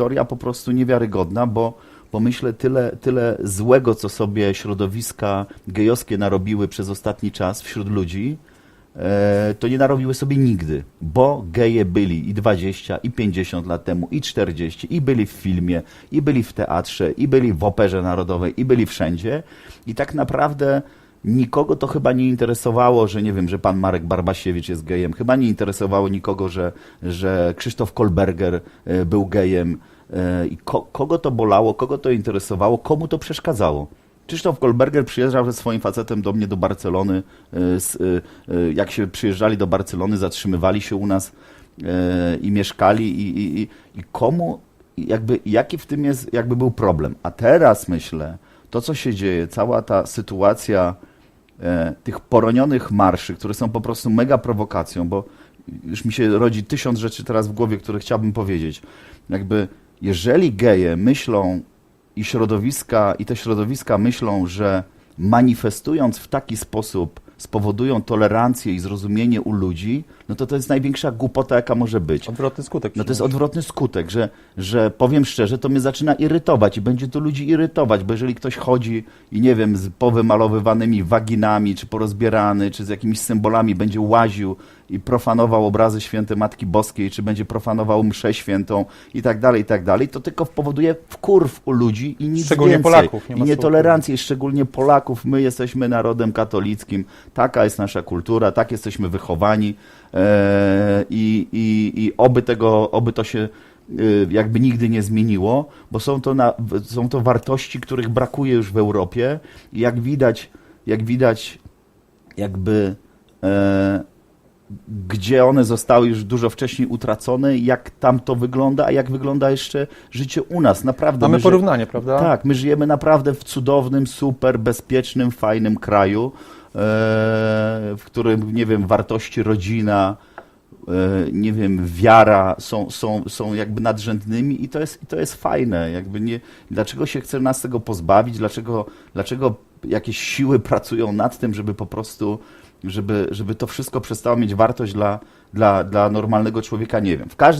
historia po prostu niewiarygodna, bo, bo myślę tyle, tyle złego, co sobie środowiska gejowskie narobiły przez ostatni czas wśród ludzi, e, to nie narobiły sobie nigdy, bo geje byli i 20, i 50 lat temu, i 40, i byli w filmie, i byli w teatrze, i byli w operze narodowej, i byli wszędzie. I tak naprawdę nikogo to chyba nie interesowało, że nie wiem, że pan Marek Barbasiewicz jest gejem. Chyba nie interesowało nikogo, że, że Krzysztof Kolberger e, był gejem. E, I ko, kogo to bolało, kogo to interesowało, komu to przeszkadzało. Krzysztof Kolberger przyjeżdżał ze swoim facetem do mnie do Barcelony. e, Jak się przyjeżdżali do Barcelony, zatrzymywali się u nas i mieszkali i, i, i, komu, jakby, jaki w tym jest, jakby był problem. A teraz myślę, to co się dzieje, cała ta sytuacja tych poronionych marszy, które są po prostu mega prowokacją, bo już mi się rodzi tysiąc rzeczy teraz w głowie, które chciałbym powiedzieć. Jakby, jeżeli geje myślą i środowiska, i te środowiska myślą, że manifestując w taki sposób spowodują tolerancję i zrozumienie u ludzi, no to to jest największa głupota, jaka może być. Odwrotny skutek. No to jest odwrotny skutek, że, że powiem szczerze, to mnie zaczyna irytować i będzie to ludzi irytować, bo jeżeli ktoś chodzi i nie wiem, z powymalowywanymi waginami, czy porozbierany, czy z jakimiś symbolami będzie łaził i profanował obrazy święte Matki Boskiej, czy będzie profanował mszę świętą i tak dalej, i tak dalej, to tylko powoduje wkurw u ludzi i nic Szczególnie więcej. Polaków, nie I nietolerancję, szczególnie Polaków. My jesteśmy narodem katolickim, taka jest nasza kultura, tak jesteśmy wychowani e, i, i, i oby, tego, oby to się y, jakby nigdy nie zmieniło, bo są to, na, są to wartości, których brakuje już w Europie i jak widać, jak widać jakby e, gdzie one zostały już dużo wcześniej utracone, jak tam to wygląda, a jak wygląda jeszcze życie u nas. Naprawdę. Mamy my ży- porównanie, prawda? tak, my żyjemy naprawdę w cudownym, super, bezpiecznym, fajnym kraju, e, w którym, nie wiem, wartości rodzina, e, nie wiem, wiara są, są, są jakby nadrzędnymi i to jest, i to jest fajne. Jakby nie, dlaczego się chce nas tego pozbawić? Dlaczego, dlaczego jakieś siły pracują nad tym, żeby po prostu, żeby, żeby to wszystko przestało mieć wartość dla, dla, dla normalnego człowieka? Nie wiem. W każdym